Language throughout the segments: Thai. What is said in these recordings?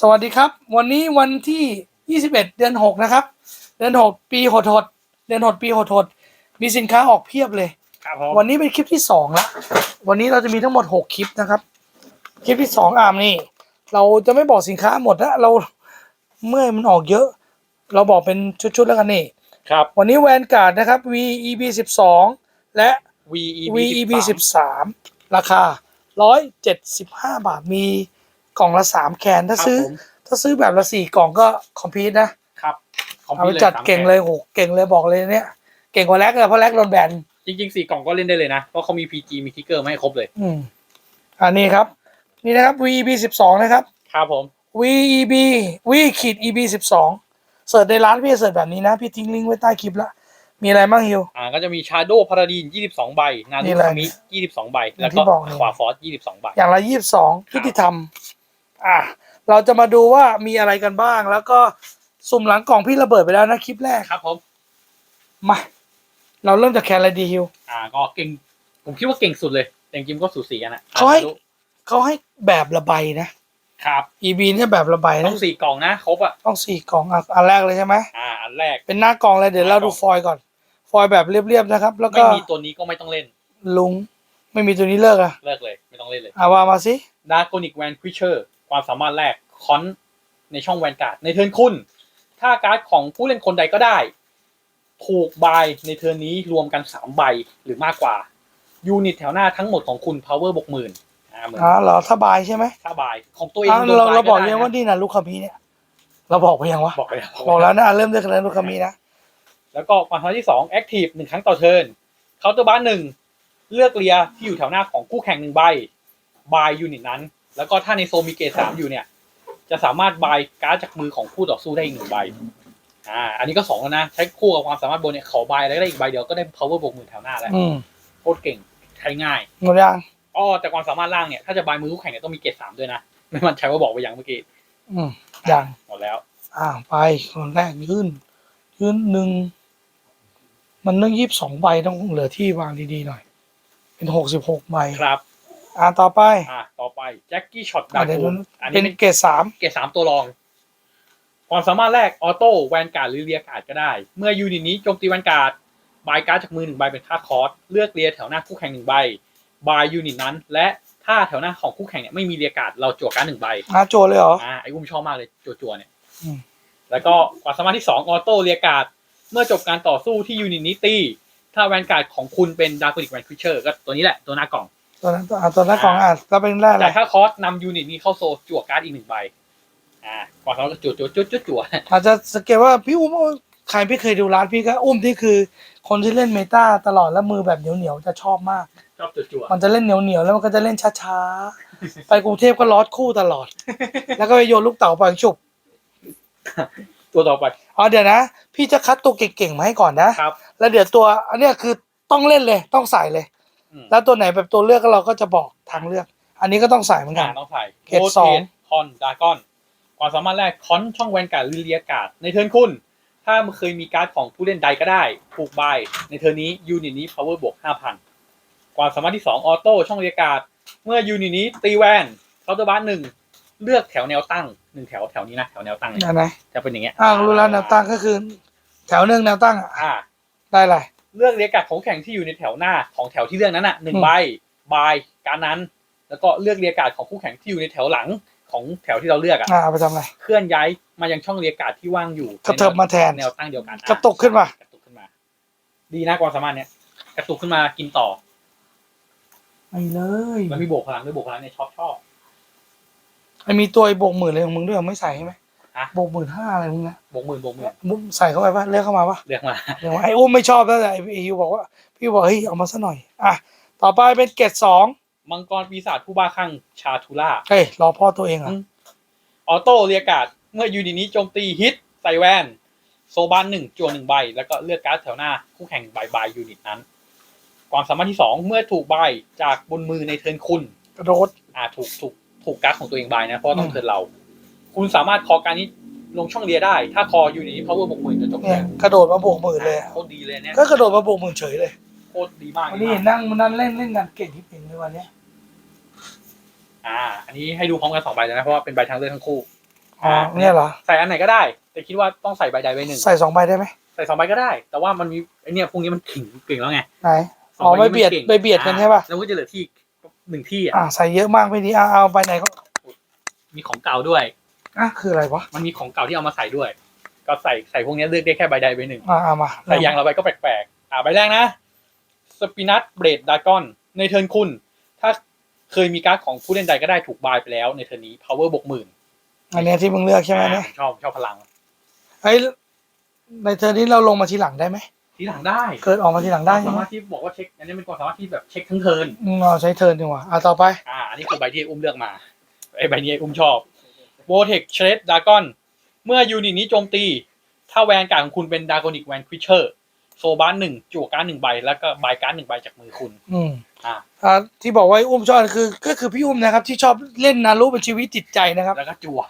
สวัสดีครับ วันนี้วันที่ 21 เดือน 6 นะครับ เดือน 6 ปีหดหดเดือนหดปีหดหดมีสินค้าออกเพียบเลย ครับผมวันนี้เป็นคลิปที่สองละวันนี้เราจะมีทั้งหมด 6 คลิปนะครับ คลิปที่สองอามนี่ เราจะไม่บอกสินค้าหมดนะเราเมื่อยมันออกเยอะ เราบอกเป็นชุดๆแล้วกันนี่ครับ วันนี้แวนการ์ดนะครับ VEB 12 และ VEB VEB 13 13 ราคา 175 บาทมี กล่องละ3แคนถ้าซื้อ ครับผม ถ้าซื้อแบบละ4กล่องก็คอมพิวนะครับคมเอาพิไปวจัดสามเก่งแผ่นเลยโหเก่งเลยบอกเลยเนี่ย เก่งกว่าแร็กเลยเพราะแร็กโดนแบนจริงๆสี่กล่องก็เล่นได้เลยนะ เพราะเขามี PG มีทิกเกอร์มาให้ครบเลย อืมอันนี้ครับ นี่นะครับ VEB 12นะครับ ครับผม VEB V ขีด EB 12เสิร์ชในร้านพี่จะเสิร์ชแบบนี้นะ พี่ทิ้งลิงก์ไว้ใต้คลิปละมีอะไรบ้างฮิว อ่าก็จะมี Shadow Paradine 22 ใบ นานี่รุอะไรคามิ22 ใบอย่างแล้วที่ก็บอกเลย ขวาฟอส22 ใบ อย่างละ22ยุติธรรม อะเราจะมาดูว่ามีอะไรกันบ้าง แล้วก็สุ่มหลังกล่องพี่ระเบิดไปแล้วนะคลิปแรกครับผม มา เราเริ่มจากแคนอะไรดีฮิวอ่า ก็เก่ง ผมคิดว่าเก่งสุดเลยแต่จริงๆก็สูสีกันนะเขาให้อะเขาให้แบบละใบนะครับ EB เนี่ยแบบละใบต้นะองสี่กล่องนะครบอะต้องสี่กล่องอะอันแรกเลยใช่ไหมอ่า อันแรก เป็นหน้ากล่องเลยเดี๋ยวเราดูฟอยล์ก่อน ฟอยล์แบบเรียบๆนะครับ แล้วไม่ก็มีตัวนี้ก็ไม่ต้องเล่นลุง ไม่มีตัวนี้เลิกอะเลิกเลย ไม่ต้องเล่นเลยอะว่ามาสิดาร์กนิกแวนควิเชอร์ ความสามารถแรกคอนในช่องแวนการ์ดในเทิร์นคุณ ถ้าการ์ดของผู้เล่นคนใดก็ได้ ถูกบายในเทิร์นนี้รวมกันสามใบหรือมากกว่ายูนิตแถวหน้าทั้งหมดของคุณ power บวกหมื่นอ่าเหมือนอ๋อเหรอถ้าบายใช่ไหมถ้าบายของตัวเองอะโดนเราบายเราบอกได้ยังว่านะนี่นะลูกคามีเนี่ยเราบอกไปยังวะบอกไปแล้วบอกแล้วนะอะเริ่มด้วยคะแนนลูกคามีนะแล้วก็ความสามารถที่สองแอคทีฟหนึ่งครั้งต่อเทิร์นเคาน์เตอร์บาร์หนึ่งเลือกเรียที่อยู่แถวหน้าของคู่แข่งหนึ่งใบบายยูนิตนั้น แล้วก็ถ้าในโซนมีเกรดสามอยู่เนี่ย จะสามารถบายการ์ดจากมือของคู่ต่อสู้ได้อีกหนึ่งใบ อ่า อันนี้ก็สองแล้วนะ ใช้คู่กับความสามารถบนเนี่ยเขาบายอะไรก็ได้อีกใบเดียวก็ได้ power บวกหมื่นแถวหน้าแล้วอืมโคตรเก่งใช้ง่ายหมดยังอ้อแต่ความสามารถล่างเนี่ยถ้าจะบายมือคู่แข่งเนี่ยต้องมีเกรดสามด้วยนะไม่มั่นใจว่าบอกไปยังเมื่อกี้อืมยังหมดแล้วอ่าไปคนแรกยื่นยื่นหนึ่งมันต้องยี่สิบสองใบต้องเหลือที่วางดีๆหน่อย เป็นหกสิบหกใบ ครับ อ่าต่อไปอ่าต่อไปแจ็คกี้ช็อตดาอะเดี๋ยวกูนั้นอันเป็นี้นเป็นเกรดสามเกรดสามตัวรอง ความสามารถแรกออโต้แวนการ์ดหรือเรียการ์ดก็ได้ เมื่อยูนิตนี้โจมตีแวนการ์ดบายการ์ดจากมือหนึ่งใบเป็นค่าคอร์สเลือกเรียแถวหน้าคู่แข่งหนึ่งใบบายยูนิตนั้น และถ้าแถวหน้าของคู่แข่งเนี่ยไม่มีเรียการ์ดเราจั่วการ์ดหนึ่งใบ อ่าโจเลยเหรอ อ่าไอ้อุ้มชอบมากเลยจั่วๆเนี่ยอืม แล้วก็ความสามารถที่สองออโต้เรียการ์ดเมื่อจบการต่อสู้ที่ยูนิตนี้ตีถ้าแวนการ์ดของคุณเป็นดาร์กนิกแวนคริเชอร์ก็ตัวนี้แหละตัวหน้ากล่อง ตัวนั้นตัวอ่าตัวนั้นของอ่าแล้วเป็นแรกอะไรแต่ถ้าคอร์สนำยูนิตนี้เข้าโซจั่วการ์ดอีกหนึ่งใบ อ่าความสามารถก็จั่วจั่วจั่วจั่วจั่วอาจจะสังเกตว่าพี่อุ้มใครไม่เคยดูร้านพี่ก็อุ้มที่คือ คนที่เล่นเมตาตลอดแล้วมือแบบเหนียวๆจะชอบมาก ชอบจั่วจั่วมันจะเล่นเหนียวๆแล้วมันก็จะเล่นช้าๆ ไปกรุงเทพก็ลอดคู่ตลอด แล้วก็ไปโยนลูกเต๋าไปฉุบตัวต่อไปอ๋อเดี๋ยวนะ พี่จะคัดตัวเก่งๆมาให้ก่อนนะ ครับ แล้วเดี๋ยวตัวอันเนี้ยคือต้องเล่นเลยต้องใส่เลยอืม แล้วตัวไหนแบบตัวเลือกก็เราก็จะบอกทางเลือก อันนี้ก็ต้องใส่เหมือนกัอ่านต้องใส่เกรดสองคอนดากอนความสามารถแรกคอนช่องแวนการ์ดหรือเรียการ์ดในเทิร์นคุณ ถ้ามันเคยมีการ์ดของผู้เล่นใดก็ได้ถูกใบในเทิร์นนี้ยูนิตนี้ power บวก5,000ความสามารถที่2ออโต้ช่องเรียการ์ดเมื่อยูนิตนี้ตีแวนเคาน์เตอร์บาร์หนึ่งเลือกแถวแนวตั้งหนึ่งแถวแถวนี้นะแถวแนวตั้งเนี่ยอันไหนจะเป็นอย่างเงี้ยอ่ารู้แล้วแนวตั้งก็คือ แถวหนึ่งแนวตั้งอะอ่าได้เลย เลือกเรียกการ์ดของแข่งที่อยู่ในแถวหน้าของแถวที่เลือกนั้นน่ะหนึ่งอืมใบบายการดนั้น แล้วก็เลือกเรียกการ์ดของคู่แข่งที่อยู่ในแถวหลังของแถวที่เราเลือกอะอ่าเอาไปทำอะไรเคลื่อนย้ายมายังช่องเรียกการ์ดที่ว่างอยู่กระเถิบมาแทนแนวตั้งเดียวกันกระตุกขึ้นมากระตุกขึ้นมา ดีนะความสามารถเนี้ยกระตุกขึ้นมากินต่อไม่เลยมันมีโบกพลังด้วยโบกพลังเนี่ยชอบชอบไอมีตัวไอ้โบกหมื่นเลยของมึงด้วยเหรอไม่ใส่ใช่ไหม ฮะโบกหมื่นห้าอะไรมึงนะโบกหมื่นโบกหมื่นมึงใส่เข้าไปปะเลือกเข้ามาปะเรียกมาเดี๋ยวไอ้อุ้มไม่ชอบแล้วแต่ไอ้ฮิวบอกว่า พี่บอกเฮ้ยเอามาซะหน่อย อะ ต่อไปเป็นเกรดสองมังกรปีศาจผู้บ้าคลั่งชาทูล่าเฮ้ยรอพ่อตัวเองเหรอะอืมออโต้เรียกการ์ดเมื่อยูนิตนี้โจมตีฮิตใส่แวนโซบานหนึ่งจวนหนึ่งใบ แล้วก็เลือกการ์ดแถวหน้า คู่แข่งบายบายยูนิตนั้น ความสามารถที่สองเมื่อถูกใบจากบนมือในเทิร์นคุณกระโดดอ่าถูกถูกถูกการ์ดของตัวเองบายนะเพราะว่าต้องอืมเทิร์นเรา คุณสามารถคอการนี้ลงช่องเรียได้ ถ้าคอยูนิตนี้ power บวกหมื่นจะจบเนี่ยเลยกระโดดมาโบกหมื่นเลยอะโคตรดีเลยเนี่ยก็กระโดดมาโบกหมื่นเฉยเลย โคตรดีมากวันดีนี้มาเห็กนนั่งมันนั่งเล่นเล่นกันเก่งที่เป็นเลยวันเนี้ยอ่า อันนี้ให้ดูพร้อมกันสองใบเลยนะเพราะว่าเป็นใบทางเลือกทั้งคู่ อ๋อเนี่ยเหรอ ใส่อันไหนก็ได้ แต่คิดว่าต้องใส่ใบใดใบหนึ่งใส่สองใบได้ไหมใส่สองใบก็ได้ แต่ว่ามันมีไอเนี่ยพวกนี้มันขิงเก่งแล้วไงไหน สงอ๋อใไม่เบียดก่งไปเบียดกันใช่ป่ะแล้วก็จะเหลือที่หนึ่งที่อะอ่าใส่เยอะมากไม่ดีอ่าเอาใบไหนก็มีของเก่าด้วย อะคืออะไรวะมันมีของเก่าที่เอามาใส่ด้วย ก็ใส่ใส่พวกนี้เลือกได้แค่ใบใดใบหนึ่งอ่าเอามาใส่ยางละใบก็แปลกๆอ่าใบแรกนะสปินัทเบรดดากอนในเทิร์นคุณ ถ้าเคยมีการ์ดของผู้เล่นใดก็ได้ถูกบายไปแล้วในเทิร์นนี้ power บวกหมื่นอันเนี้ยที่มึงเลือกใช่ไหมเนี่ยอ่าชอบชอบพลังไอ้ยในเทอร์นี้เราลงมาทีหลังได้ไหมทีหลังได้ เกิดออกมาทีหลังได้ใช่สาไหมมารถที่บอกว่าเช็ค อันนี้เป็นความสามารถที่แบบเช็คทั้งเทิร์นอืมเราใช้เทิร์นดีกว่าอ่าต่อไป อ่าอันนี้คือใบที่อุ้มเลือกมาไอ้ใบนี้อุ้มชอบ โ o เทคเชดดากอนเมื่อยูนิตนี้โจมตี ถ้าแวนการ์ดของคุณเป็นดากอนิกแวนควิเชอร์โซบานหนึ่งจั่วการ์ดหนึ่งใบ แล้วก็บายการ์ดหนึ่งใบจากมือคุณ อืมอ่าอ่าที่บอกว่าอุ้มชอบคือ ก็คือพี่อุ้มนะครับ ที่ชอบเล่นนารุเป็นชีวิตจิตใจนะครับ แล้วก็จั่ว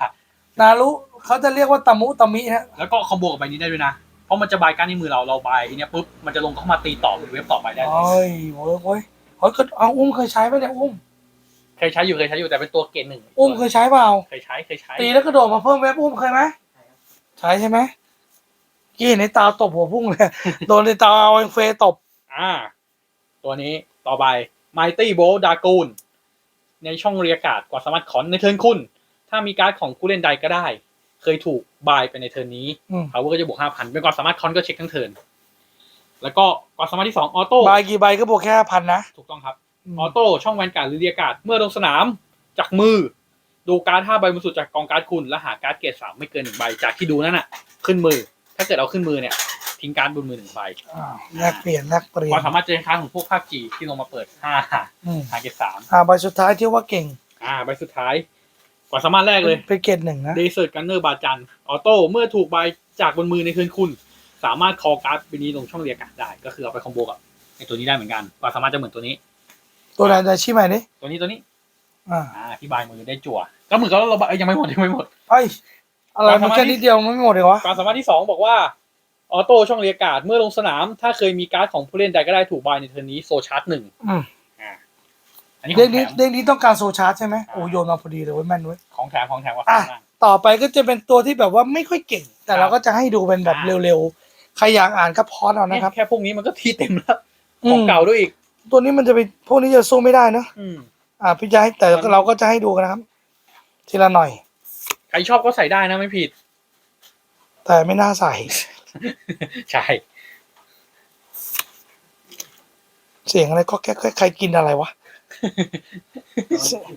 นารุเขาจะเรียกว่าตามุตามินะแล้วก็คอมโบกับใบนี้ได้ด้วยนะ เพราะมันจะบายการ์ดในมือเราเราบายอันเนี้ยปุ๊บมันจะลงเข้ามาตีต่อบนเว็บต่อไปได้เลยโอ้ยโว้ยโว้ยเฮ้ยก็เอาอุ้มเคยใช้ไหมเนี่ยอุ้ม เคยใช้อยู่เคยใช้อยู่แต่เป็นตัวเกรดหนึ่งอุ้มเคยใช้เปล่า เคยใช้เคยใช้ตีแล้วกระโดดมาเพิ่มเว็บอุ้มเคยไหมใช้ใช่ไหมกี้เห็นในตาตบหัวพุ่งเลย โดนในตาเอาเองเฟย์ตบ อ่า ตัวนี้ต่อไป Mighty Bolt Dragoon ในช่องเรียกการ์ดกว่าสามารถขอนในเทิร์นคุณ ถ้ามีการ์ดของผู้เล่นใดก็ได้ เคยถูกบายไปในเทิร์นนี้อืมเขาก็จะบวกห้าพันเป็นความสามารถคอนก็เช็คทั้งเทิร์นแล้วก็ความสามารถที่สองออโต้บายกี่ใบก็บวกแค่พันนะ ถูกต้องครับ อืมออโต้ช่องแวนการ์ดหรือเรียกการ์ดเมื่อลงสนามจากมือ ดูการ์ดห้าใบบนสุดจากกองการ์ดคุณ และหาการ์ดเกรดสามไม่เกินหนึ่งใบจากที่ดูนั่นน่ะ ขึ้นมือ ถ้าเกิดเอาขึ้นมือเนี่ย ทิ้งการ์ดบนมือหนึ่งใบอ่าแลกเปลี่ยนแลกเปลี่ยควานมสามารถเจนค้างของพวกภาคจีที่ลงมาเปิดห้าอืมหาเกรดสามอ่าใบสุดท้ายที่ว่าเก่ง อ่าใบสุดท้ายความสามารถแรกเลยเป็นเกรดหนึ่งนะเดซ e ร์ t กันเนอร์บาจันออโต้เมื่อถูกใบจากบนมือในคืนคุณ สามารถคอการ์ดใบนี้ลงช่องเรียกการ์ดได้ ก็คือเอาไปคอมโบกับไอตัวนี้ได้เหมือนกันความสามารถจะเหมือนตัวนี้ ตัวไหนจะชี้ใหม่ดิตัวนี้ตัวนี้อ่าอ่าที่บายมือได้จั่ว ก็เหมือนกับเราเอ้ยยังไม่หมดยังไม่หมดเอ้ยอะไรมันแค่นิดเดียวมันไม่หมดเลยวะความสามารถที่สองบอกว่าออโต้ช่องเรียกการ์ดเมื่อลงสนาม ถ้าเคยมีการ์ดของผู้เล่นใดก็ได้ถูกบายในเทอร์นนี้โซชาร์จหนึ่งอืมอ่าอันนี้ขเด็อกงแถนี้มเด็กนี้ต้องการโซชาร์จใช่ไหมอ่าโอ้โยนมาพอดีเลยเว้ยแม่นเว้ยของแถมของแถมว่าอะข้างล่าง ต่อไปก็จะเป็นตัวที่แบบว่าไม่ค่อยเก่ง แต่ครับเราก็จะให้ดูเป็นแบบอ่า เร็วๆใครอยากอ่านก็พอดเอานะครับ แค่พวกนี้มันก็ทีเต็มแล้วอืมของเก่าด้วยอีก ตัวนี้มันจะเป็นพวกนี้จะสู้ไม่ได้เนอะอืม อ่าพี่จะให้แต่มัน เราก็จะให้ดูกันนะครับ ทีละหน่อย ใครชอบก็ใส่ได้นะไม่ผิด แต่ไม่น่าใส่ ใช่ เสียงอะไรก็แค่ใครกินอะไรวะ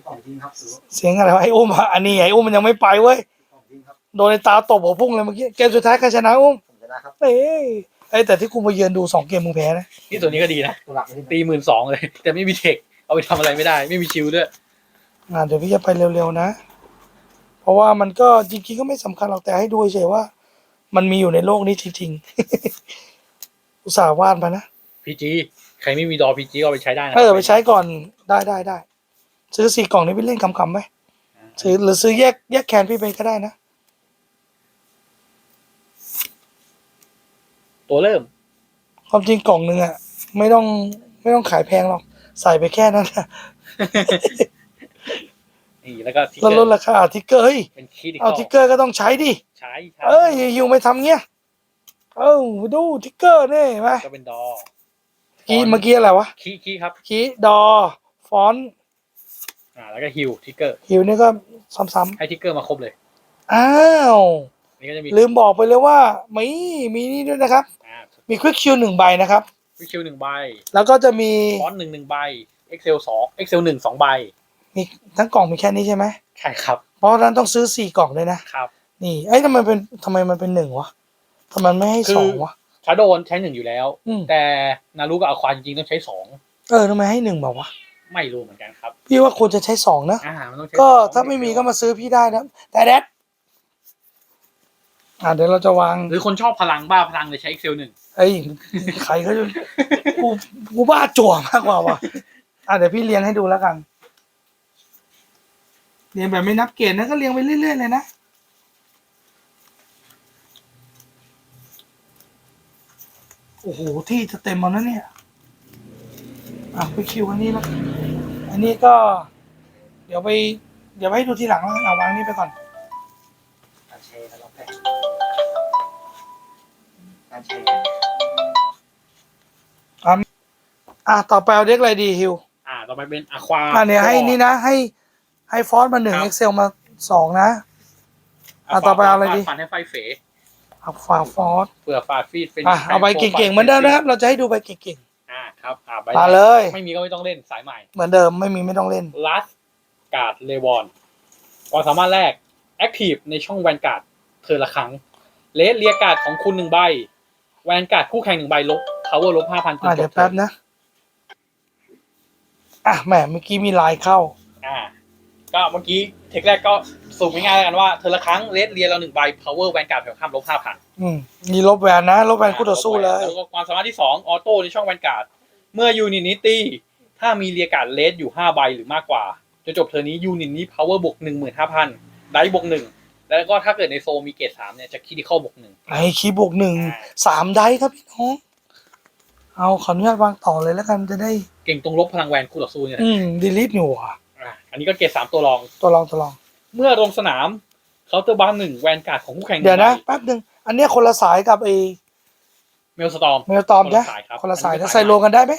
ของจริงครับหรือว่าเสียงอะไรวะไอ้อุ้มอะอันนี้ไอ้อุ้มมันยังไม่ไปเว้ยของจริงครับโดนในตาตบหัวพุ่งเลยเมื่อกี้เกมสุดท้ายใครชนะอุ้มผมชนะครับ เอ้ย ไอ้ยแต่ที่กูมาเยือนดูสองเกมมึงแพ้นะนี่ตัวนี้ก็ดีนะตัวหลักเลยที่ตีหมื่นสองเลย แต่ไม่มีเทคเอาไปทำอะไรไม่ได้ ไม่มีชิลด้วย อ่าเดี๋ยวพี่จะไปเร็วๆนะ เพราะว่ามันก็จริงๆก็ไม่สำคัญหรอกแต่ให้ดูเฉยๆว่า มันมีอยู่ในโลกนี้จริงๆ อุตส่าห์วาดมานะ พีจีใครไม่มีดอพีจีก็เอาไปใช้ได้นะเออไปใช้ก่อนได้ได้ได้ซื้อสี่กล่องนี้ไปเล่นคำๆไหมซื้อหรือซื้อแยกแยกแคนพี่ไปก็ได้นะ ตัวเริ่ม ความจริงกล่องหนึ่งอะ ไม่ต้องไม่ต้องขายแพงหรอก ใส่ไปแค่นั้นนะนี่แล้วก็ทิกแล้วเกลอดร์ราคาทิกเกอร์เฮ้ยเป็นคีดิคเอาทิกเกอร์ก็ต้องใช้ดิใช้ใช้เอ้ยฮิวไม่ทำเงี้ยเอ้าดูทิกเกอร์นี่เห็นไหมก็เป็นดอกี้เมื่อกี้อะไรวะคีคีครับกี้ดอฟอนต์อ่าแล้วก็ฮิวทิกเกอร์ฮิวนี่ก็ซ้ำให้ทิกเกอร์มาครบเลย ๆอ้าว นี่ก็จะมีลืมบอกไปเลยว่ามีมีนี่ด้วยนะครับอ่า มีควิกคิวหนึ่งใบนะครับ วิคิวหนึ่งใบแล้วก็จะมีฟอนต์หนึ่งหนึ่งใบ Excel สอง Excel หนึ่งสองใบ มีทั้งกล่องมีแค่นี้ใช่ไหมใช่ครับ เพราะฉะนั้นต้องซื้อสี่กล่องเลยนะ ครับ นี่เอ้ยทำไมเป็นทำไมมันเป็นหนึ่งวะทำไมไม่ให้คือสองวะ ชาโดนใช้หนึ่งอยู่แล้ว อืม แต่นารุกับอาควาจริงๆต้องใช้สอง เออทำไมให้หนึ่งแบบวะไม่รู้เหมือนกันครับ พี่ว่าควรจะใช้สองนะ อ่า มันต้องใช้ก็สองถ้าไม่มีก็มาซื้อพี่ได้นะ แต่แดดอ่าเดี๋ยวเราจะวาง หรือคนชอบพลังบ้าพลังเลยใช้ Excel หนึ่ง เอ้ยใครเขาจะกูกูบ้าจั่วมากกว่าว่ะอะเดี๋ยวพี่เลี้ยงให้ดูแล้วกันเลี้ยงแบบไม่นับเกณฑ์นะก็เลี้ยงไปเรื่อยๆเลยนะโอ้โหที่จะเต็มแล้วนะเนี่ยอะไปคิวอันนี้แล้วอันนี้ก็ เดี๋ยวไป เดี๋ยวไปให้ดูทีหลังแล้วเอาวางนี่ไปก่อนนะลองแพ้การใช้ อะต่อไปเอาเด็กอะไรดีฮิวอ่า ต่อไปเป็นอะควาอะเนี่ยให้นี่นะให้ให้ฟอสมาหนึ่งครับเอ็กเซลมาสองนะ อะต่อไปเอาอะไรดีฟันให้ไฟเฟเอาฝาฟอสเผื่อฟาดฟีดเป็นอะเอาไปเก่งๆเหมือนเดิมนะครับ เราจะให้ดูไปเก่งอ่าครับอ่าใบๆมาเลย ไม่มีก็ไม่ต้องเล่นสายใหม่ เหมือนเดิมไม่มีไม่ต้องเล่นลัสการ์ดเลวอนความสามารถแรกแอคทีฟในช่องแวนการ์ดเธอละครั้งเลสเรียการ์ดของคุณหนึ่งใบ แวนการ์ดคู่แข่งหนึ่งใบลบ power ลบห้าพันจนอะจเดี๋ยวบแป๊บนะ อะแหมเมื่อกี้มีลายเข้า อ่า ก็เมื่อกี้เทคแรกก็สูงง่ายๆแล้วกันว่าเธอละครั้งเลสเรียเราหนึ่งใบ power แวนการ์ดแถวข้ามลบห้าพันอืมมีลบแวนนะ ลบแวนคู่ต่อสู้เลย แล้วก็ความสามารถที่สองออโต้ในช่องแวนการ์ดเมื่อยูนิตนี้ตีถ้ามีเรียการ์ดเลสอยู่ห้าใบหรือมากกว่าจนจบเทอร์นี้ยูนิตนี้ power บวกหนึ่งหมื่นห้าพันได้บวกหนึ่งแล้วก็ถ้าเกิดในโซมีเกรดสามเนี่ยจะคิดที่เข้าบวกหนึ่งไอ้คีย์บวกหนึ่งสามได้ครับพี่น้อง เอาขออนุญาตวางต่อเลยแล้วกันจะได้เก่งตรงลบพลังแวนคู่ต่อสู้เนี่ยแหอืละมดีลิทอยู่อะอะอันนี้ก็เกรดสามตัวรองตัวลองตัวลอง เมื่อลงสนามเคาน์เตอร์บาร์หนึ่งแวนการ์ดของคู่แข่งหงเดี๋ยวนะใบแป๊บหนึ่งอันเนี้ยคนละสายกับไอ้เมลสตอมเมลตอมคนละนะสายครับคนละสายอันนี้นะก็ใส่สายรวมกันได้ไหม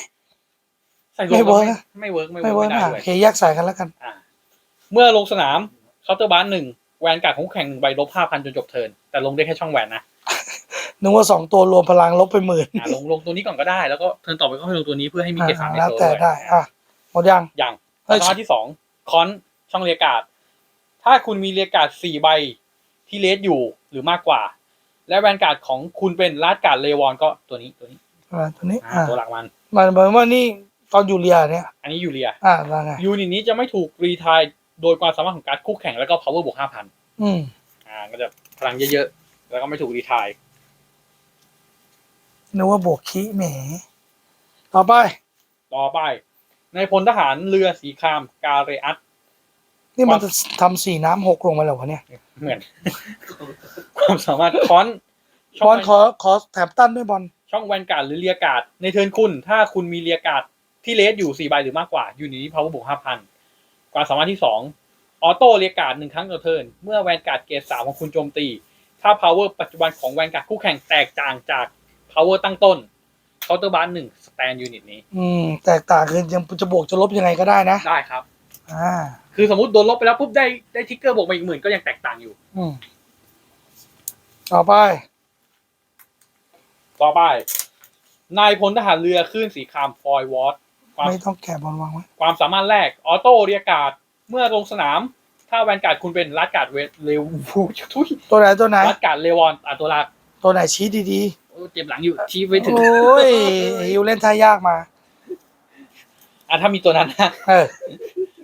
ใส่ลงไม่เวิร์กนะไม่เวิร์กไม่ไม่เวิเวิร์ร์กกไม่ได้อะด้โอวยเคแยกสายกันแล้วกันอะเมื่อลงสนามเคาน์เตอร์บาร์หนึ่งแวนการ์ดของคู่แข่งหนึ่งใบลบห้าพันจนจบเทิร์นแต่ลงได้แค่ช่องแวนนะ นึกว่าสองตัวรวมพลังลบไปหมื่นอะลงลงตัวนี้ก่อนก็ได้แล้วก็เทิร์นต่อไปก็ให้ลงตัวนี้เพื่อให้มีเกรดสามในแล้วโซแต่ด้วย ได้อะหมดยัง อย่างเอ้ยสามารถที่สองคอนช่องเรียกการ์ดถ้าคุณมีเรียกการ์ดสี่ใบที่เลสอยู่หรือมากกว่า และแวนการ์ดของคุณเป็นลาดการ์ดเลวอนก็ตัวนี้ตัวนี้อ่าตัวนี้อะอ่าตัวหลักมัน มันเหมือนว่านี่ตอนยูเรียเนี่ย อันนี้ยูเรียอ่าว่าไงยูนิตนี้จะไม่ถูกรีทายโดยความสามารถของการ์ดคู่แข่งแล้วก็ power บวกห้าพันอืมอ่าก็จะพลังเยอะๆ แล้วก็ไม่ถูกรีทาย นึกว่าบวกคีแหม ต่อไป ต่อไป ในพลทหารเรือสีครามกาเรอัสนี่มันจะทำสีน้ำหกลงมาแล้ววะเนี่ย เหมือน ความสามารถคอนช่บอองลขอขอแถมตั้นด้วยบอลช่องแวนการ์ดหรือเรียการ์ดในเทิร์นคุณ ถ้าคุณมีเรียการ์ดที่เลสอยู่สี่ใบหรือมากกว่ายูนิตนี้ power บวกห้าพันความสามารถที่สองออโต้เรียการ์ดหนึ่งครั้งต่อเทิร์นเมื่อแวนการ์ดเกรดสามของคุณโจมตี ถ้า power ปัจจุบันของแวนการ์ดคู่แข่งแตกต่างจาก power ตั้งต้นเคาน์เตอร์บาร์หนึ่งสแตนยูนิตนี้ อืม แตกต่างคือยังจะบวกจะลบยังไงก็ได้นะ ได้ครับ อ่า คือสมมติโดนลบไปแล้วปุ๊บได้ได้ทิกเกอร์บวกมาอีกหมื่นก็ยังแตกต่างอยู่ อืม ต่อไป ต่อไป นายพลทหารเรือคลื่นสีครามฟอยวอตความไม่ต้องแกะบอลวางไว้ความสามารถแรกออโต้เรียการ์ดเมื่อลงสนาม ถ้าแวนการ์ดคุณเป็นลัดการ์ดเวทเร็วฟูทุยตัวไหนตัวไหนลัดการ์ดเลวอนอะตัวหลักตัวไหนชี้ดีโอ้ เจ็บหลังอยู่ชี้ๆไว้ถึงโอ้ยฮิวเล่นท่ายากมา อะถ้ามีตัวนั้นนะเออ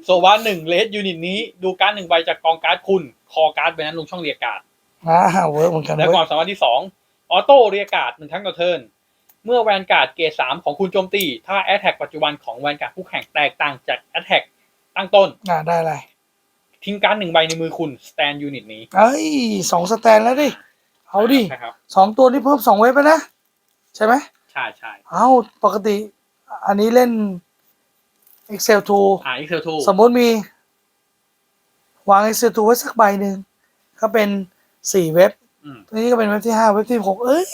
โซวาหนึ่งเลสยูนิตนี้ ดูการ์ดหนึ่งใบจากกองการ์ดคุณ คอการ์ดใบนั้นลงช่องเรียการ์ดอ่าเวิร์กเหมือนกันและเว้ควายมสามารถที่สองออโต้เรียการ์ดหนึ่งครั้งต่อเทิร์นเมื่อแวนการ์ดเกรดสามของคุณโจมตี ถ้าแอตแทกปัจจุบันของแวนการ์ดคู่แข่งแตกต่างจากแอตแทกตั้งต้นอ่าได้อะไรทิ้งการ์ดหนึ่งใบในมือคุณสแตนยูนิตนี้ เอ้ยสองสแตนแล้วดิ เอาดิใช่ครับสองตัวนี้เพิ่มสองเว็บไปนะ ใช่ไหมใช่ใช่เอาปกติ อันนี้เล่น Excel อ่า Excel 2สมมติมี วาง Excel 2ไว้สักใบหนึ่งก็เป็นสี่เว็บอืมตัวนี้ก็เป็นเว็บที่ห้าเว็บที่หกเอ้ย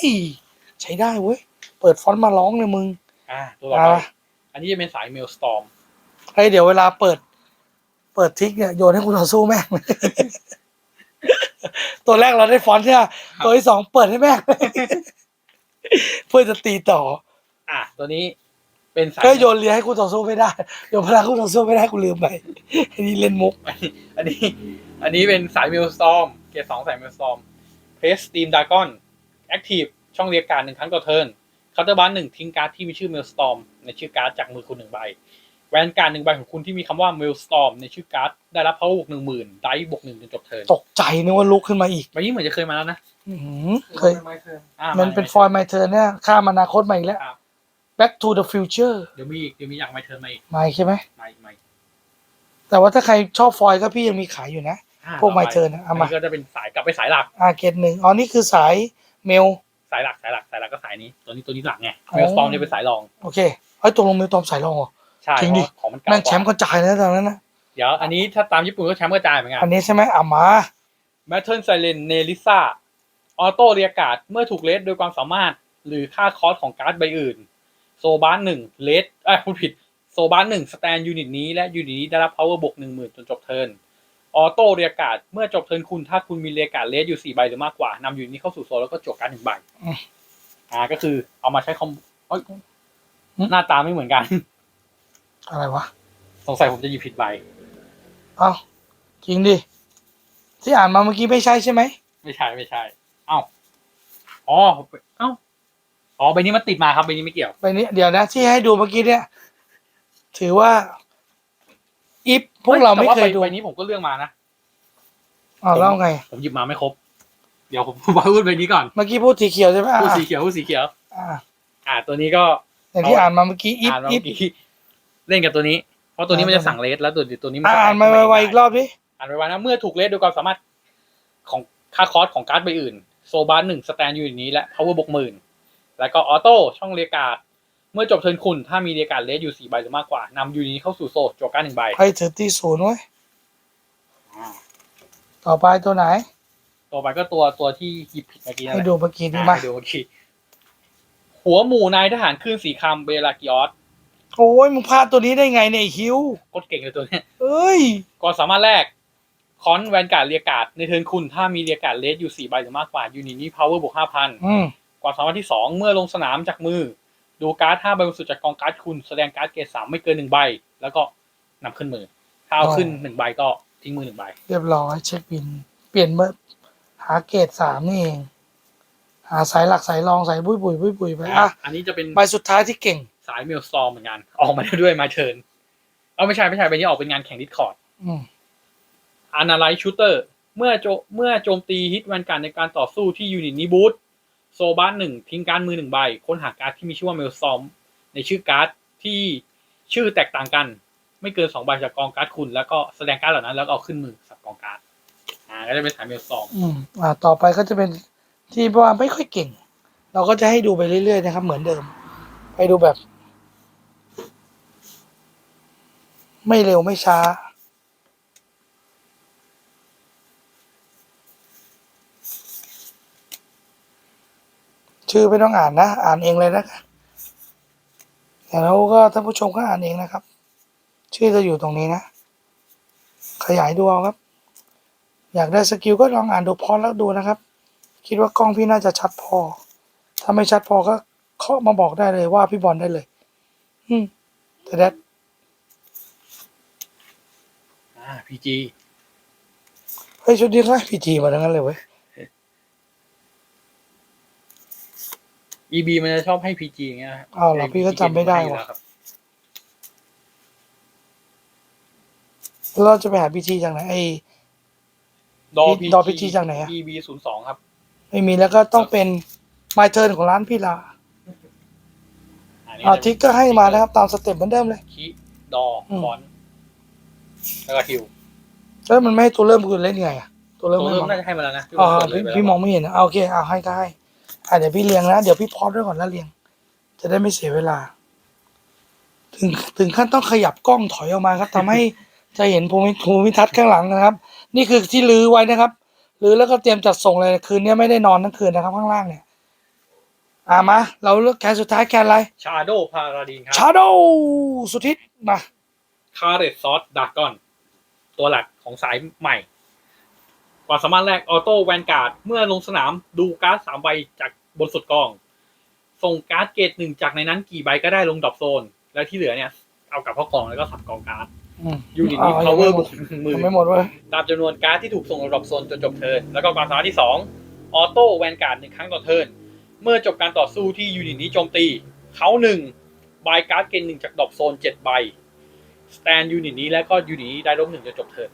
ใช้ได้เว้ย เปิดฟอนต์มาร้องเลยมึง อ่าตัวต่อไปอ่าอันนี้จะเป็นสายเมลสตอมเฮ้ยเดี๋ยวเวลาเปิด เปิดทิกเนี่ยโยนให้คุณต่อสู้แม่ง ตัวแรกเราได้ฟอนต์ใช่ไหมตัวที่สองเปิดให้แม่งเพื่อจะตีต่อ อ่าตัวนี้เป็นสายก็โยนเลียให้คุณต่อสู้ไม่ได้โยนพลังคุณต่อสู้ไม่ได้กูลืมไปอันนี้เล่นมุก อันนี้ อันนี้เป็นสายเมลสตอมเกรดสองสายเมลสตอมเพสตีมดากอนแอคทีฟช่องเรียกการดหนึ่งครั้งต่อเทิร์นเคาน์เตอร์บาร์หนึ่งทิ้งการ์ดที่มีชื่อเมลสตอมในชื่อการ์ดจากมือคุณหนึ่งใบ แวนการ์ดหนึ่งใบของคุณที่มีคำว่าเมลสตอมในชื่อการ์ด ได้รับพาวบวกหนึ่งหมื่นได้บวกหนึ่งจนจบเทิร์นตกใจนึกว่าลุกขึ้นมาอีกใบนี้เหมือนจะเคยมาแล้วนะอื้อหือเคยไม่เคยอ่ามันเป็นฟอยล์ไมเทอร์เนี่ยข้ามอนาคตมาอีกแล้วครับ back to the future เดี๋ยวมีอีกเดี๋ยวมีอยากมาเทิร์นมาอีกมาอีกใช่ไหม มาอีกมาอีกแต่ว่าถ้าใครชอบฟอยล์ก็พี่ยังมีขายอยู่นะ อ่าพวกต่ไป My Turn อะเอามา นนี้ก็จะเป็นสายกลับไปสายหลัก อาเกตหนึ่งอ๋อนี่คือสายเมล สายหลักสายหลักสายหลักก็สายนี้ ตัวนี้ตัวนี้หลักไง อ๋อเมลสตอมเนี่ยเป็นสายรอง โอเคเฮ้ยตกลงเมลตอมสายรองเหรอใช่จริงดิเพาะของมันเก่าแม่งแชมป์กว่าก็จ่ายนะตอนนั้นนะเดี๋ยวอันนี้ถ้าตามญี่ปุ่นก็แชมป์กระจายเหมือนกันอันนี้ใช่ไหมอะมาแมทเทิลไซเลนเนลิซ่าออโต้เรียกการ์ดเมื่อถูกเลสโดยความสามารถ หรือค่าคอสของการ์ดใบอื่น โซบานหนึ่งเลสเอ้ยพูดผิดโซบานหนึ่งสแตนยูนิตนี้และยูนิตนี้ได้รับ power บวกหนึ่งหมื่นจนจบเทิร์นออโต้เรียกการ์ดเมื่อจบเทิร์นคุณถ้าคุณมีเรียกการ์ดเลสอยู่สี่ใบหรือมากกว่านำยูนิตนี้เข้าสู่โซนแล้วก็จวกการ์ดหนึ่งใบอืมอ่าก็คือเอามาใช้คอมเอ้ยหน้าตาไม่เหมือนกัน อะไรวะ สงสัยผมจะหยิบผิดใบ เอ้าจริงดิ ที่อ่านมาเมื่อกี้ไม่ใช่ใช่ไหม ไม่ใช่ไม่ใช่ เอ้า อ๋อ เอ้า อ๋อใบนี้มันติดมาครับใบนี้ไม่เกี่ยวใบนี้เดี๋ยวนะ ที่ให้ดูเมื่อกี้เนี่ย ถือว่า อิฟพวกเราไม่แต่เคยใบดูใบนี้ผมก็เลือกมานะ อ้าวแล้วไง ผมหยิบมาไม่ครบ เดี๋ยวผมพูดใบนี้ก่อน เมื่อกี้พูดสีเขียวใช่ไหมอ่าพูดสีเขียวพูดสีเขียว อ่าอ่า ตัวนี้ก็ อย่างที่อ่านมาเมื่อกี้อิฟอ่านมาอิเมื่ฟอกี้ เล่นกับตัวนี้ เพราะตัวนี้มันจะสั่งเลสแล้วตัวตัวนี้มันอ่าจะอ่านมาไวๆอีกรอบดิอ่านไวๆนะเมื่อถูกเลสโดยความสามารถของค่าคอสของการ์ดใบอื่น โซบาร์หนึ่งสแตนอยู่อย่างนี้และ power บวกหมื่นแล้วก็ออโต้ช่องเรียกการ์ดเมื่อจบเทิร์นคุณ ถ้ามีเรียกการ์ดเลสอยู่สี่ใบหรือมากกว่านำยูนิตนี้เข้าสู่โซนจวกการ์ดหนึ่งใบไพ่ถือตีศูนย์ไว้ยต่อไปตัวไหน ต่อไปก็ตัวตัวที่หยิบผิดเมื่อกี้นั่นให้แหละดูเมื่อกี้นี่อะมาให้ดูเมื่อกี้หัวหมู่นายทหารคลื่นสีคำเบลากิออส โอ้ยมึงพลาดตัวนี้ได้ไงเนี่ยไอ้ฮิวโคตรเก่งเลยตัวเนี้ยเอ้ย ก่อนสามารถแรก คอนแวนการ์ดเรียกการ์ดในเทิร์นคุณ ถ้ามีเรียกการ์ดเลสอยู่สี่ใบหรือมากกว่ายูนิตนี้ power บวกห้าพันอืมก่อนสามารถที่สองเมื่อลงสนามจากมือ ดูการ์ดห้าใบบนสุดจากกองการ์ดคุณแสดงการ์ดเกรดสามไม่เกินหนึ่งใบ แล้วก็นำขึ้นมือถ้าเอาขึ้นหนึ่งใบก็ทิ้งมือหนึ่งใบ เรียบร้อยเช็คบิน เปลี่ยนเมื่อหาเกรดสามนี่เอง หาสายหลักสายรองสายบุยบุยบุยบุยไปอะ อันนี้จะเป็น ใบสุดท้ายที่เก่ง สายเมลซอมเหมือนกัน ออกมาได้ด้วยมาเทิร์นเอาไม่ใช่ไม่ใช่ใบนี้ออกเป็นงานแข่งดิสคอร์ดอืมอานาไลชูเตอร์เมื่อโจเมื่อโจมตีฮิตแวนการ์ดในการต่อสู้ที่ยูนิตนี้บูทโซบ้านหนึ่งทิ้งการดมือหนึ่งใบ ค้นหาการ์ดที่มีชื่อว่าเมลซอม ในชื่อการ์ดที่ชื่อแตกต่างกัน ไม่เกินสองใบจากกองการ์ดคุณ แล้วก็แสดงการ์ดเหล่านั้น แล้วก็เอาขึ้นมือสับกองการ์ดอ่าก็จะเป็นสายเมลซอมอืมอ่า ต่อไปก็จะเป็นที่ว่าไม่ค่อยเก่ง เราก็จะให้ดูไปเรื่อยๆนะครับ เหมือนเดิม ไปดูแบบ ไม่เร็วไม่ช้า ชื่อไม่ต้องอ่านนะ อ่านเองเลยนะแล้วก็ท่านผู้ชมก็อ่านเองนะครับ ชื่อจะอยู่ตรงนี้นะ ขยายดูเอาครับ อยากได้สกิลก็ลองอ่านดูพอแล้วดูนะครับ คิดว่ากล้องพี่น่าจะชัดพอ ถ้าไม่ชัดพอก็เคาะมาบอกได้เลยว่าพี่บอลได้เลย อืมแต่แดด อ่าพีจีเฮ้ยชุดนี้ก็พีจีมาทั้งนั้นเลยเว้ยอีบีมันจะชอบให้พีจีอย่างเงี้ยครับอ้าวเหรอพี่ก็จำไม่ได้ว่ะครับแล้วเราจะไปหาพีจีจากไหนไอ้ดอดอ PG จากไหนอะอีบีศูนย์สองครับ ไม่มีแล้วก็ต้องเป็น My Turn ของร้านพี่ลาอันนี้อ่าทิกก็ให้มานะครับ ตามสเต็ปเหมือนเดิมเลยคีดออืมฟอนต์ แล้วก็ฮิวแล้วมันไม่ให้ตัวเริ่มคุณเล่นไงอะตัวเริ่มตัวไม่เริ่มมาน่าจะให้มาแล้วนะที่ผอ๋อมเปิดเลยพี่ไปแล้วพี่มองไม่เห็นนะเอาโอเคเอาให้ก็ให้อะเดี๋ยวพี่เรียงนะเดี๋ยวพี่พอดด้วยก่อนแล้วเรียง จะได้ไม่เสียเวลา ถึงถึงขั้นต้องขยับกล้องถอยออกมาครับทำให้จะเห็นภูมิภูมิทัศน์ข้างหลังนะครับ นี่คือที่ลื้อไว้นะครับลื้อแล้วก็เตรียมจัดส่งเลยคืนนี้ไม่ได้นอนทั้งคืนนะครับข้างล่างเนี่ยอะมา เราเลือกแคนสุดท้ายแคนอะไร ชาโดพาราดีนครับ ชาโดสุดทิศมา คาเรตซอสดากอน ตัวหลักของสายใหม่ความสามารถแรกออโต้แวนการ์ดเมื่อลงสนามดูการ์ดสามใบจากบนสุดกอง ส่งการ์ดเกรดหนึ่งจากในนั้นกี่ใบก็ได้ลงดรอปโซน แล้วที่เหลือเนี่ย เอากลับเข้ากองแล้วก็สับกองการ์ดอืมยูนิตนี้เอา power ยังบไม่วกหนึ่งหมื่นยังไม่หมดเว้ยตามจำนวนการ์ดที่ถูกส่งลงดรอปโซนจนจบเทิร์นแล้วก็ความสามารถที่สองออโต้แวนการ์ดหนึ่งครั้งต่อเทิร์นเมื่อจบการต่อสู้ที่ยูนิตนี้โจมตีเขาหนึ่งบายการ์ดเกณฑ์หนึ่งจากดรอปโซนเจ็ดใบ สแตนยูนิตนี้แล้วก็ยูนิตนี้ได้ลบหนึ่งจนจบเทิร์น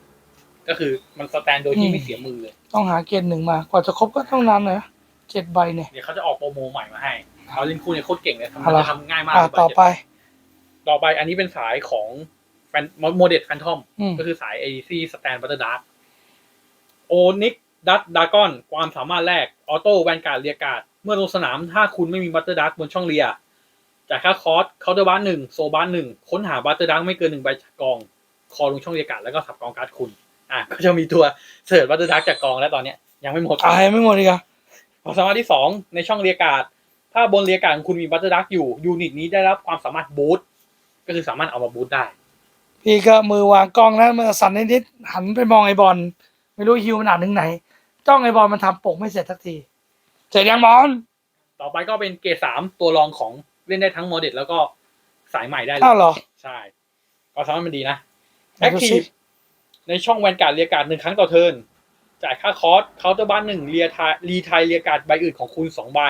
ก็คือมันสแตนโดยที่ไม่เสียมือเลยต้องหาเกณฑ์หนึ่งมา กว่าจะครบก็ต้องนานหน่อยนะเจ็ดใบเนี่ยเดี๋ยวเขาจะออกโปรโมใหม่มาให้เขาเล่นคู่เนี่ยโคตรเก่งเลยทำเอาล่ะทำง่ายมากอะเลยต่อไป ต่อไปอันนี้เป็นสายของแฟนโมเดลแฟนทอมอืมก็คือสาย ADC สแตนบัตเตอร์ดาร์โอนิกดัตดากอนความสามารถแรก ออโต้แวนการ์ดเรียการ์ดเมื่อลงสนามถ้าคุณไม่มีบัตเตอร์ดาร์บนช่องเรีย จากค่าคอร์สเคาน์เตอร์บ้านหนึ่งโซบ้านหนึ่งค้นหาบัตเตอร์ดาร์ไม่เกินหนึ่งใบจากกอง คอลงช่องเรียการ์ดแล้วก็สับกองการ์ดคุณอะก็จะมีตัวเสิร์ชวัตถุดักจากกองแล้วตอนเนี้ยยังไม่หมดตายไม่หมดอีกอะความสามารถที่สองในช่องเรียกการ์ดถ้าบนเรียกการ์ดของคุณมีวัตถุดักอยู่ยูนิตนี้ได้รับความสามารถบูตก็คือสามารถเอามาบูตได้ พี่ก็มือวางกล้องนะมือสั่นนิดๆหันไปมองไอ้บอลไม่รู้ฮิวมันอ่านถึงไหนจ้องไอ้บอลมันทำปกไม่เสร็จสักทีเสร็จยังบอลต่อไปก็เป็นเกรดสามตัวรองของ เล่นได้ทั้งโมเดลแล้วก็สายใหม่ได้เลอ้าวยเหรอ ใช่ก็สามารถมันดีนะไหนแอคดูทีสิฟในช่องแวนการ์ดเรียกการ์ดหนึ่งครั้งต่อเทิร์นจ่ายค่าคอร์สเคาน์เตอร์บ้านหนึ่งเรียทายรีไทายเรียการ์ดใบอื่นของคุณสองใบ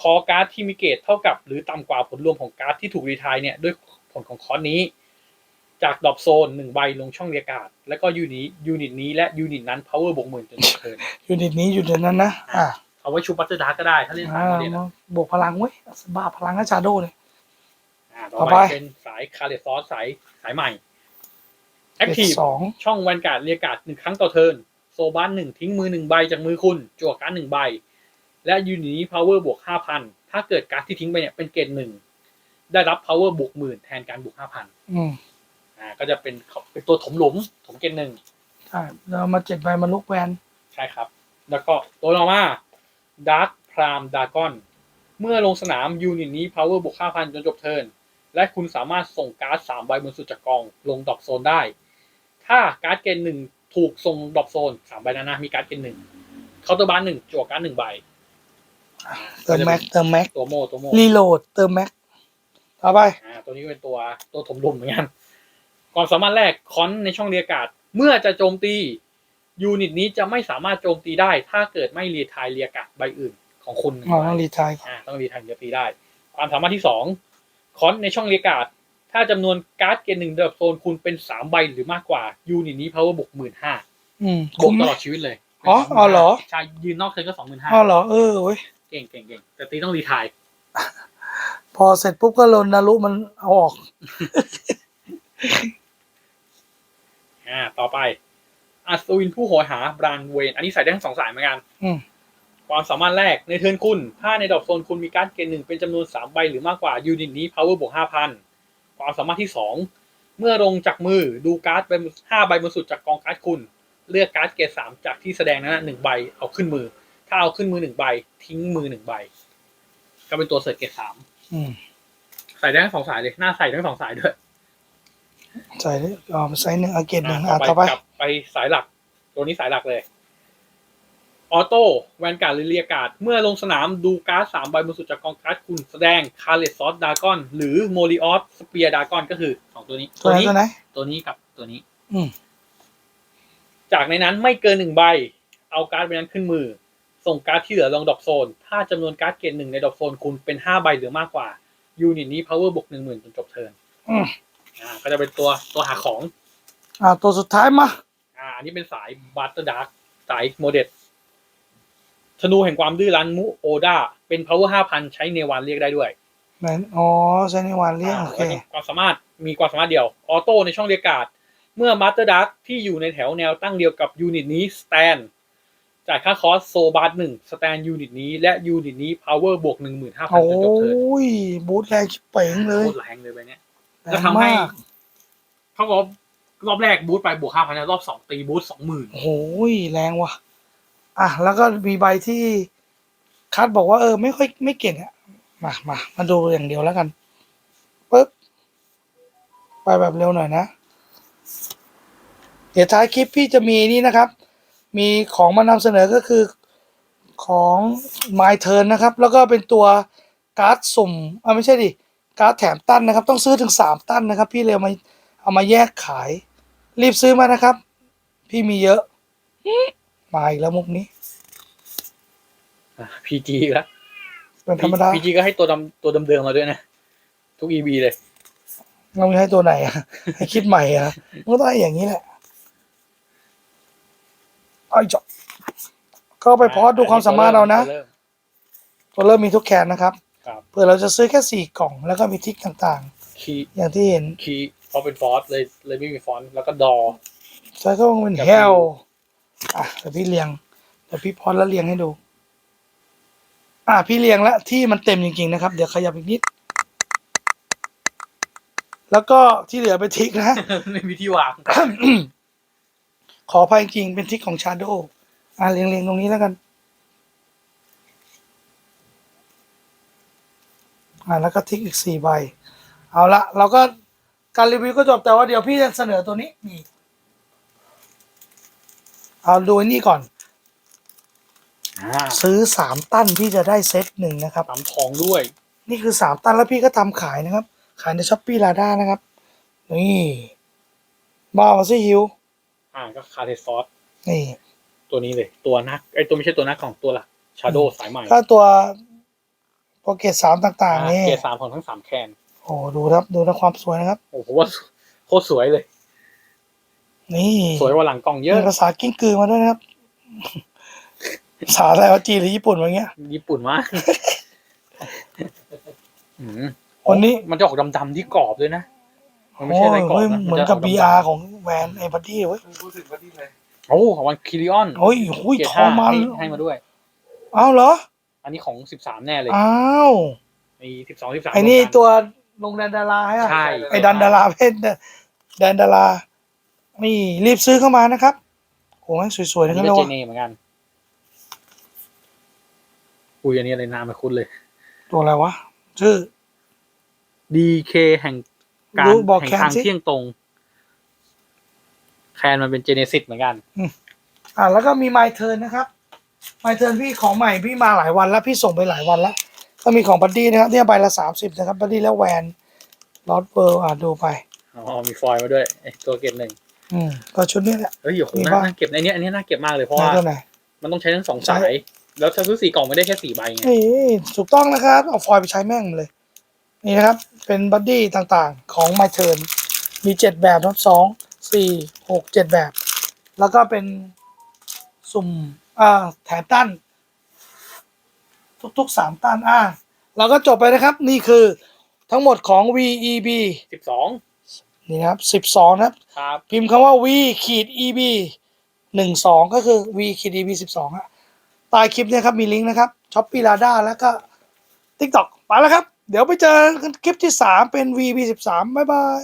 คอการ์ดที่มีเกรดเท่ากับ หรือต่ำกว่าผลรวมของการ์ดที่ถูกรีไทายเนี่ยด้วยผลของคอร์สนี้ จากดรอปโซนหนึ่งใบลงช่องเรียการ์ดแล้วก็ยูนิตยูนิตนี้และยูนิตนั้น power บวกหมื่นจนจบเทิร์นยูนิตนี้อยู่เดือนนั้นนะ อ่า เอาไว้ชูบัตเตอร์ดาร์กก็ได้ ถ้าเล่นสายอ่าโมเดลมาบวกพลังเว้ยบ้าพลังก็ชาโดเลยอ่าต่อต่อไปไปเป็นสายคาร์เรซอสสายสายใหม่เกรด Active สองช่องแวนการ์ดเรียการ์ดหนึ่งครั้งต่อเทิร์นโซบ้านหนึ่งทิ้งมือหนึ่งใบจากมือคุณจั่วการ์ดหนึ่งใบ และยูนิตนี้ power บวกห้าพันถ้าเกิดการ์ดที่ทิ้งไปเนี่ยเป็นเกรดหนึ่งได้รับ power บวกหมื่นแทนการบวกห้าพันอืมอ่า ก็จะเป็นเป็นตัวถมหลุมถมเกรดหนึ่งใช่เรามาเจ็ดใบมาลุกแวน ใช่ครับ แล้วก็ตัวต่อมา ดาร์ p พรามดากอนเมื่อลงสนามยูนิตนี้ power บวกห้าพันจนจบเทิร์นและคุณสามารถส่งการ์ดสามใบบนสุดจากกองลงดรอปโซนได้ ถ้าการ์ดเกณฑ์หนึ่งถูกส่งดรอปโซนสามใบนั้นนะมีการ์ดเกณฑ์หนึ่งเคาน์เตอร์บาร์หนึ่งจั่วการ์ดหนึ่งใบเติมแม็กเติมแม็กตัวโมตัวโมรีโหลดเติมแม็กต่อไปอ่าตัวนี้เป็นตัวตัวถมลุมเหมือนกันความสามารถแรกคอนในช่องเรียกการ์ดเมื่อจะโจมตี ยูนิตนี้จะไม่สามารถโจมตีได้ ถ้าเกิดไม่เรียทายเรียการ์ดใบอื่นของคุณหนึ่งอ๋อใบต้องรีทายก่อนอ่าต้องรีไทายเรียตีได้ ความสามารถที่สองคอนในช่องเรียการ์ดถ้าจำนวนการ์ดเกณฑ์หนึ่งระดับโซนคุณเป็นสามใบหรือมากกว่า ยูนิตนี้ power บวกหมื่นห้าอืมบวคุ้กมไหตมลอดชีวิตเลยอ๋ออ๋อเหรอใช่ยืนนอกเทิร์นก็สองหมื่นห้าอ๋อเหรอเออเว้ยเก่งเก่งเก่งแต่ตีต้องรีไทาย พอเสร็จปุ๊บก็โลนนารุมันเอาออก อ่า ต่อไป อัศวินผู้โหยหาบรานเวน อันนี้ใส่ได้ทั้งสองสายเหมือนกันอืมความสามารถแรกในเทิร์นคุณ ถ้าในดอกโซนคุณมีการ์ดเกณฑ์หนึ่งเป็นจำนวนสามใบหรือมากกว่ายูนิตนี้ power บวกห้าพันความสามารถที่สองเมื่อลงจากมือดูการ์ดใบห้าใบบนสุดจากกองการ์ดคุณ เลือกการ์ดเกรดสามจากที่แสดงนั้นนะหนึ่งใบเอาขึ้นมือ ถ้าเอาขึ้นมือหนึ่งใบ ทิ้งมือหนึ่งใบ ก็เป็นตัวเสิร์ชเกรดสามอืมใส่ได้ทั้งสองสายเลย หน้าใส่ทั้งสองสายด้วย ใส่ได้อ๋อไซส์หนึ่งอาเกตหนึ่งอะอะต่ต่ออไป ไปกลับไปสายหลัก ตัวนี้สายหลักเลย ออโต้แวนการ์ดหรือเรียการ์ดเมื่อลงสนามดูการ์ดสามใบบนสุดจากกองการ์ดคุณแสดงคาร์เลสซอสดากอน หรือโมริออสสเปียดากอนก็คือสองตัวนี้ ตัวไหนนี้ตัวไหนตัวนี้กับตัวนี้ อืมจากในนั้นไม่เกินหนึ่งใบ เอาการ์ดใบนั้นขึ้นมือ ส่งการ์ดที่เหลือลงดรอปโซน ถ้าจำนวนการ์ดเกณฑ์หนึ่งในดรอปโซนคุณเป็นห้าใบหรือมากกว่า ยูนิตนี้ power บวกหนึ่งหมื่นจนจบเทิร์นอืมอ่าก็จะเป็นตัวตัวหาของ อ่าตัวสุดท้ายมาอ่าอันนี้เป็นสายบัตเตอร์ดาร์กสายโมเดลธนูแห่งความดื้อรั้นมุโอดาเป็น power ห้าพันใช้เนวันเรียกได้ด้วยไหนอ๋อใช้ในวันเรียกอ่าโอเคแล้วก็ความสามารถมีความสามารถเดียว ออโต้ในช่องเรียกการ์ดเมื่อบัตเตอร์ดาร์กที่อยู่ในแถวแนวตั้งเดียวกับยูนิตนี้สแตนจ่ายค่าคอสโซบาร์หนึ่งสแตนยูนิตนี้และยูนิตนี้ power บวกหนึ่งหมื่นห้าพันโอ้จนจบเทิร์นยบูทแรงชิบเป๋งเลยโคตรแรงเลยไปเนี้ยแรจะงทำให้มากเขาบอกว่า รอบแรกบูทไปบวกห้าพันรอบสองตีบูทสองหมื่นโอ้โหแรงว่ะ อะ แล้วก็มีใบที่คัดบอกว่าเออไม่ค่อยไม่เก่งอะ มามามาดูอย่างเดียวแล้วกันปึ๊บไปแบบเร็วหน่อยนะ เดี๋ยวท้ายคลิปพี่จะมีนี่นะครับ มีของมานำเสนอก็คือของ My Turn นะครับ แล้วก็เป็นตัวการ์ดสุ่มอ่าไม่ใช่ดิการ์ดแถมตั้นนะครับ ต้องซื้อถึงสามตั้นนะครับ พี่เลยเอามาเอามาแยกขาย รีบซื้อมานะครับ พี่มีเยอะมาอีกแล้วมุกนี้พีจีแล้วเป็นธรรมดาพีจีก็ให้ตัวดำตัวเดิมๆมาด้วยนะ ทุกอีบีเลยเราไม่ให้ตัวไหนอะให้คิดใหม่อะมันก็ต้องให้อย่างนี้แหละไอ้จบก็ไปพอสดูความสามารถเรานะตัวเริ่มมีทุกแคนนะครับครับเผื่อเราจะซื้อแค่สี่กล่องแล้วก็มีทิกต่างคีย์ๆอย่างที่เห็นคีย์ เพราะเป็นฟอสเลยเลยไม่มีฟอนต์แล้วก็ดอ ใช้ก็เป็นกับเฮลอะเดี๋ยวพี่เรียงเดี๋ยวพี่พอสแล้วเรียงให้ดู อะพี่เรียงแล้วที่มันเต็มจริงๆนะครับ เดี๋ยวขยับอีกนิด แล้วก็ที่เหลือไปทิกนะ ไม่มีที่วางขออภัยจริงเป็นทริกของชาโดอ่าเรียงเรียงตรงนี้แล้วกัน อ่าแล้วก็ทริกอีกสี่ใบ เอาละเราก็ การรีวิวก็จบแต่ว่าเดี๋ยวพี่จะเสนอตัวนี้นี่เอาดูไอ้นี่ก่อน อ่าซื้อสามตั้นพี่จะได้เซตหนึ่งนะครับตามทองด้วย นี่คือสามตันแล้วพี่ก็ทำขายนะครับ ขายในช้อปปี้ลาด้านะครับ นี่มามาซิฮิว อ่าก็คาเทซอสนี่ ตัวนี้เลย ตัวนักไอยตัวไม่ใช่ตัวนักของตัวหลักชาโดสายใหม่ก็ตัวโปรเกตสามต่างๆนี่เกรดสามของทั้งสามแคน โอ้ดูครับดูนะความสวยนะครับ โอ้โหว่าโคตรสวยเลย นี่สวยกว่าหลังกล่องเยอะมีภาษากิ้งกือมาด้วยนะครับภาษาอะไรวะจีนหรือญี่ปุ่นวะเงี้ย ญี่ปุ่นมากอืมวันนี้มันจะออกดำๆที่กรอบด้วยนะ มันไม่โอ้ใช่อะไรยกรอบเฮ้ยนะเหมือนกับจะก BR ดำๆของแวนไอ้บัดดี้เว้ยพูดถึงวันนี้เลยโอ้ของวันคิริออนโอ้ยหุยเกรดทองมันให้ให้มาด้วยอ้าวเหรอ อันนี้ของสิบสามแน่เลย อ้าวมีสิบสองสิบสามไอ้นี่ตัว ลงแดนดาราใช่ไหมใช่ ไอ้ดันดาราเพชรแดนดารา นี่รีบซื้อเข้ามานะครับโอ้ยสวยๆอันทั้งนี้นั้นก็เลเจยเน่เหมือนกันอุ้ยอันนี้อะไรนามไม่คุ้นเลย ตัวอะไรวะ ชื่อ DK แห่งการรู้บอกแห่งแคนทางสิ เที่ยงตรง แคนมันเป็นเจเนซิสเหมือนกัน อ่าแล้วก็มีไมเทิร์นนะครับไมเทิร์นพี่ของใหม่พี่มาหลายวันแล้วพี่ส่งไปหลายวันแล้ว ก็มีของบัดดี้นะครับเนี่ยใบละสามสิบนะครับบัดดี้แล้วแวนลอตเวิร์อ่าดูไปอ๋อมีฟอยล์มาด้วยไอ้ตัวเก็บหนึ่งอืมก็ชุดนี้แหละเฮ้ยโอ้โหมีน่าบ้างน่าเก็บอันนี้อันนี้น่าเก็บมากเลยเพราะไหนว่าตัวไหนมันต้องใช้ทั้งสองใช่สาย แล้วถ้าซื้อสี่กล่องไม่ได้แค่สี่ใบไงนี่ถูกต้องนะครับเอาฟอยล์ไปใช้แม่งเลย นี่นะครับ เป็นบัดดี้ต่างๆ ของไมเทิร์นมีเจ็ดแบบครับสองสี่หกเจ็ดแบบ แล้วก็เป็นสุ่มอ่าแถมตั้น ทุกๆสามตั้นอ่าเราก็จบไปนะครับนี่คือทั้งหมดของ VEB สิบสองนี่นะครับสิบสองนะครับ ครับ พิมพ์คำว่า V ขีด EB หนึ่งสองก็คือ V ขีด EB สิบสองอะใต้คลิปเนี่ยครับมีลิงก์นะครับช้อปปี้ลาด้าแล้วก็ TikTok ไปแล้วครับ เดี๋ยวไปเจอกันคลิปที่สามเป็น VB สิบสามบ๊ายบาย